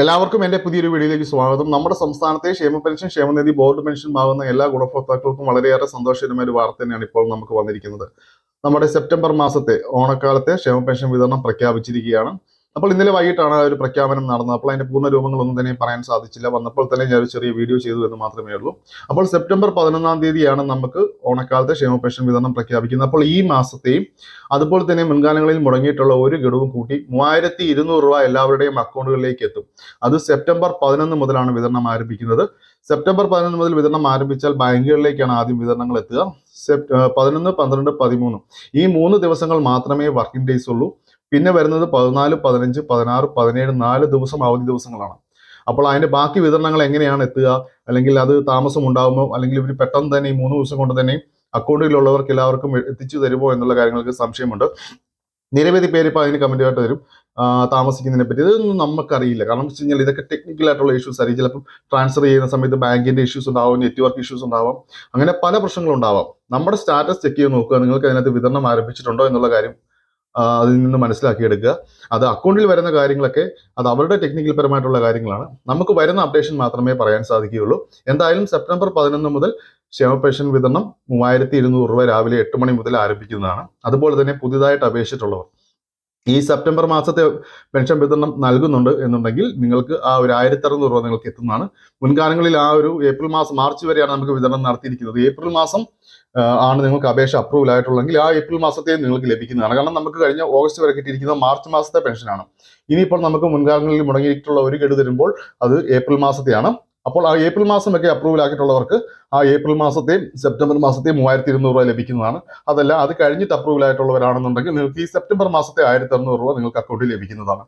എല്ലാവർക്കും എന്റെ പുതിയൊരു വീഡിയോയിലേക്ക് സ്വാഗതം. നമ്മുടെ സംസ്ഥാനത്തെ ക്ഷേമ പെൻഷൻ ക്ഷേമനിധി ബോർഡ് പെൻഷൻ ആകുന്ന എല്ലാ ഗുണഭോക്താക്കൾക്കും വളരെയേറെ സന്തോഷകരമായ ഒരു വാർത്ത തന്നെയാണ് ഇപ്പോൾ നമുക്ക് വന്നിരിക്കുന്നത്. നമ്മുടെ സെപ്റ്റംബർ മാസത്തെ ഓണക്കാലത്തെ ക്ഷേമ പെൻഷൻ വിതരണം പ്രഖ്യാപിച്ചിരിക്കുകയാണ്. അപ്പോൾ ഇന്നലെ വൈകിട്ടാണ് ഒരു പ്രഖ്യാപനം നടന്നത്. അപ്പോൾ അതിന്റെ പൂർണ രൂപങ്ങളൊന്നും തന്നെ പറയാൻ സാധിച്ചില്ല. വന്നപ്പോൾ തന്നെ ഞാൻ ഒരു ചെറിയ വീഡിയോ ചെയ്തു എന്ന് മാത്രമേ ഉള്ളൂ. അപ്പോൾ സെപ്റ്റംബർ പതിനൊന്നാം തീയതിയാണ് നമുക്ക് ഓണക്കാലത്തെ ക്ഷേമ പെൻഷൻ വിതരണം പ്രഖ്യാപിക്കുന്നത്. അപ്പോൾ ഈ മാസത്തെയും അതുപോലെ തന്നെ മുൻകാലങ്ങളിൽ മുടങ്ങിയിട്ടുള്ള ഒരു ഗഡുവും കൂട്ടി മൂവായിരത്തി ഇരുന്നൂറ് രൂപ എല്ലാവരുടെയും അക്കൗണ്ടുകളിലേക്ക് എത്തും. അത് സെപ്റ്റംബർ പതിനൊന്ന് മുതലാണ് വിതരണം ആരംഭിക്കുന്നത്. സെപ്റ്റംബർ പതിനൊന്ന് മുതൽ വിതരണം ആരംഭിച്ചാൽ ബാങ്കുകളിലേക്കാണ് ആദ്യം വിതരണങ്ങൾ എത്തുക. സെപ്റ്റ് പതിനൊന്ന് പന്ത്രണ്ട് പതിമൂന്ന്. ഈ മൂന്ന് ദിവസങ്ങൾ മാത്രമേ വർക്കിംഗ് ഡേയ്സ് ഉള്ളൂ. പിന്നെ വരുന്നത് പതിനാല് പതിനഞ്ച് പതിനാറ് പതിനേഴ് നാല് ദിവസം അവധി ദിവസങ്ങളാണ്. അപ്പോൾ അതിന്റെ ബാക്കി വിതരണങ്ങൾ എങ്ങനെയാണ് എത്തുക? അല്ലെങ്കിൽ അത് താമസം ഉണ്ടാകുമോ അല്ലെങ്കിൽ ഇവർ പെട്ടെന്ന് തന്നെ ഈ മൂന്ന് ദിവസം കൊണ്ട് തന്നെ അക്കൗണ്ടിലുള്ളവർക്ക് എല്ലാവർക്കും എത്തിച്ചു തരുമോ എന്നുള്ള കാര്യങ്ങൾക്ക് സംശയമുണ്ട്. നിരവധി പേര് ഇപ്പോൾ അതിന് കമന്റുമായിട്ട് വരും. താമസിക്കുന്നതിനെ പറ്റി. ഇതൊന്നും നമുക്കറിയില്ല. കാരണം വെച്ച് കഴിഞ്ഞാൽ ഇതൊക്കെ ടെക്നിക്കൽ ആയിട്ടുള്ള ഇഷ്യൂസ് ആയിരിക്കും. ചിലപ്പോൾ ട്രാൻസ്ഫർ ചെയ്യുന്ന സമയത്ത് ബാങ്കിന്റെ ഇഷ്യൂസ് ഉണ്ടാവും നെറ്റ്വർക്ക് ഇഷ്യൂസ് ഉണ്ടാവാം. അങ്ങനെ പല പ്രശ്നങ്ങളും ഉണ്ടാവാം നമ്മുടെ സ്റ്റാറ്റസ് ചെക്ക് ചെയ്ത് നോക്കുക. നിങ്ങൾക്ക് അതിനകത്ത് വിതരണം ആരംഭിച്ചിട്ടുണ്ടോ എന്നുള്ള കാര്യം അതിൽ നിന്ന് മനസ്സിലാക്കിയെടുക്കുക. അത് അക്കൗണ്ടിൽ വരുന്ന കാര്യങ്ങളൊക്കെ അത് അവരുടെ ടെക്നിക്കൽ പരമായിട്ടുള്ള കാര്യങ്ങളാണ്. നമുക്ക് വരുന്ന അപ്ഡേഷൻ മാത്രമേ പറയാൻ സാധിക്കുകയുള്ളൂ. എന്തായാലും സെപ്റ്റംബർ പതിനൊന്ന് മുതൽ ക്ഷേമ പെൻഷൻ വിതരണം മൂവായിരത്തി ഇരുന്നൂറ് രൂപ രാവിലെ എട്ട് മണി മുതൽ ആരംഭിക്കുന്നതാണ്. അതുപോലെ തന്നെ പുതിയതായിട്ട് അപേക്ഷിച്ചിട്ടുള്ളവർ ഈ സെപ്റ്റംബർ മാസത്തെ പെൻഷൻ വിതരണം നൽകുന്നുണ്ട് എന്നുണ്ടെങ്കിൽ നിങ്ങൾക്ക് ആ ഒരു ആയിരത്തി അറുന്നൂറ് രൂപ നിങ്ങൾക്ക് എത്തുന്നതാണ്. മുൻകാലങ്ങളിൽ ആ ഒരു ഏപ്രിൽ മാസം മാർച്ച് വരെയാണ് നമുക്ക് വിതരണം നടത്തിയിരിക്കുന്നത്. ഏപ്രിൽ മാസം ആണ് നിങ്ങൾക്ക് അപേക്ഷ അപ്രൂവൽ ആയിട്ടുള്ളെങ്കിൽ ആ ഏപ്രിൽ മാസത്തെ നിങ്ങൾക്ക് ലഭിക്കുന്നതാണ്. കാരണം നമുക്ക് കഴിഞ്ഞ ഓഗസ്റ്റ് വരെ കിട്ടിയിരിക്കുന്നത് മാർച്ച് മാസത്തെ പെൻഷനാണ്. ഇനിയിപ്പോൾ നമുക്ക് മുൻകാലങ്ങളിൽ മുടങ്ങിയിട്ടുള്ള ഒരു ഗഡു തരുമ്പോൾ അത് ഏപ്രിൽ മാസത്തെയാണ്. അപ്പോൾ ആ ഏപ്രിൽ മാസമൊക്കെ അപ്രൂവൽ ആക്കിയിട്ടുള്ളവർക്ക് ആ ഏപ്രിൽ മാസത്തെയും സെപ്റ്റംബർ മാസത്തെയും മൂവായിരത്തി ഇരുന്നൂറ് രൂപ ലഭിക്കുന്നതാണ്. അതല്ല അത് കഴിഞ്ഞിട്ട് അപ്രൂവൽ ആയിട്ടുള്ളവരാണെന്നുണ്ടെങ്കിൽ നിങ്ങൾക്ക് ഈ സെപ്റ്റംബർ മാസത്തെ ആയിരത്തി അറുന്നൂറ് രൂപ നിങ്ങൾക്ക് അക്കൗണ്ടിൽ ലഭിക്കുന്നതാണ്.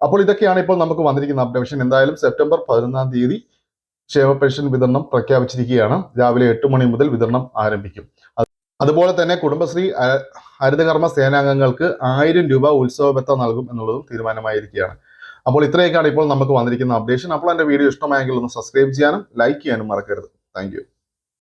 അപ്പോൾ ഇതൊക്കെയാണ് ഇപ്പോൾ നമുക്ക് വന്നിരിക്കുന്ന അപ്ഡേഷൻ എന്തായാലും സെപ്റ്റംബർ പതിനൊന്നാം തീയതി ക്ഷേമ പെൻഷൻ വിതരണം പ്രഖ്യാപിച്ചിരിക്കുകയാണ്. രാവിലെ എട്ട് മണി മുതൽ വിതരണം ആരംഭിക്കും. അതുപോലെ തന്നെ കുടുംബശ്രീ ഹരിതകർമ്മ സേനാംഗങ്ങൾക്ക് ആയിരം രൂപ ഉത്സവബത്ത നൽകും എന്നുള്ളതും തീരുമാനമായിരിക്കുകയാണ്. അപ്പോൾ ഇത്രയൊക്കെയാണ് ഇപ്പോൾ നമുക്ക് വന്നിരിക്കുന്ന അപ്ഡേഷൻ അപ്പോൾ എന്റെ വീഡിയോ ഇഷ്ടമായെങ്കിൽ ഒന്ന് സബ്സ്ക്രൈബ് ചെയ്യാനും ലൈക്ക് ചെയ്യാനും മറക്കരുത്. താങ്ക്